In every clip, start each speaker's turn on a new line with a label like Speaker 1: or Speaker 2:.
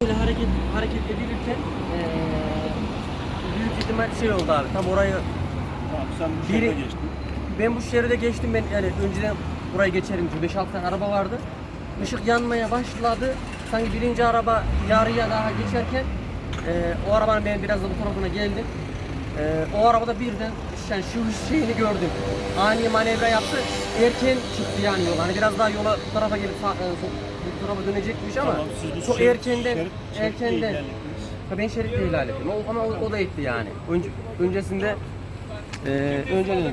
Speaker 1: Böyle hareket hareket edilirken eee büyük ihtimal şey oldu abi. Tam orayı
Speaker 2: Tamam sen bu
Speaker 1: Biri-
Speaker 2: şeride geçtin.
Speaker 1: ben bu şeride geçtim ben yani önceden burayı geçerim çünkü 5-6 tane araba vardı. Işık yanmaya başladı. Sanki birinci araba yarıya daha geçerken eee, o arabanın ben biraz da bu tarafına geldim. Eee, o arabada birden yani şu şeyini gördüm. Ani manevra yaptı. Erken çıktı yani yola. Hani biraz daha yola bu tarafa gelip sağ, e, sol- bu tarafa dönecekmiş ama
Speaker 2: Tamam, siz
Speaker 1: çok
Speaker 2: şerit-
Speaker 1: erkenden
Speaker 2: şerit- şeritle
Speaker 1: erkenden
Speaker 2: ilerlediniz.
Speaker 1: Ha, ben şeritle ihlal ettim. O, ama o, o da etti yani. Önce, öncesinde e, önceden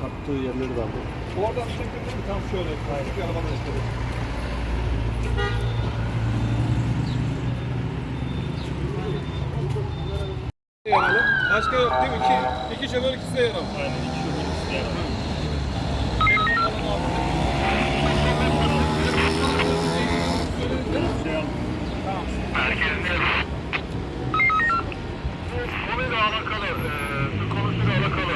Speaker 2: Çarptığı yerleri vardı.
Speaker 3: Oradan çekildi mi tam şöyle. Hayır. Bir arabanın üstüne. Yaralım. Başka yok değil mi? İki, iki şoför ikisi de yaralı.
Speaker 2: Aynen iki şoför ikisi de yani.
Speaker 4: Konuyla alakalı, eee, su konusuyla alakalı.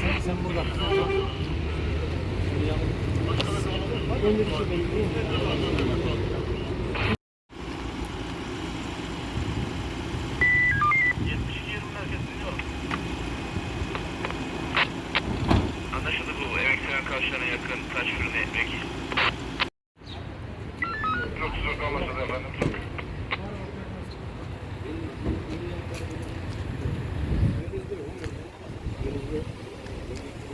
Speaker 1: sen, sen burada.
Speaker 4: Anlaşıldı bu. Emek Tren Kavşağı'na yakın taş fırını ekmek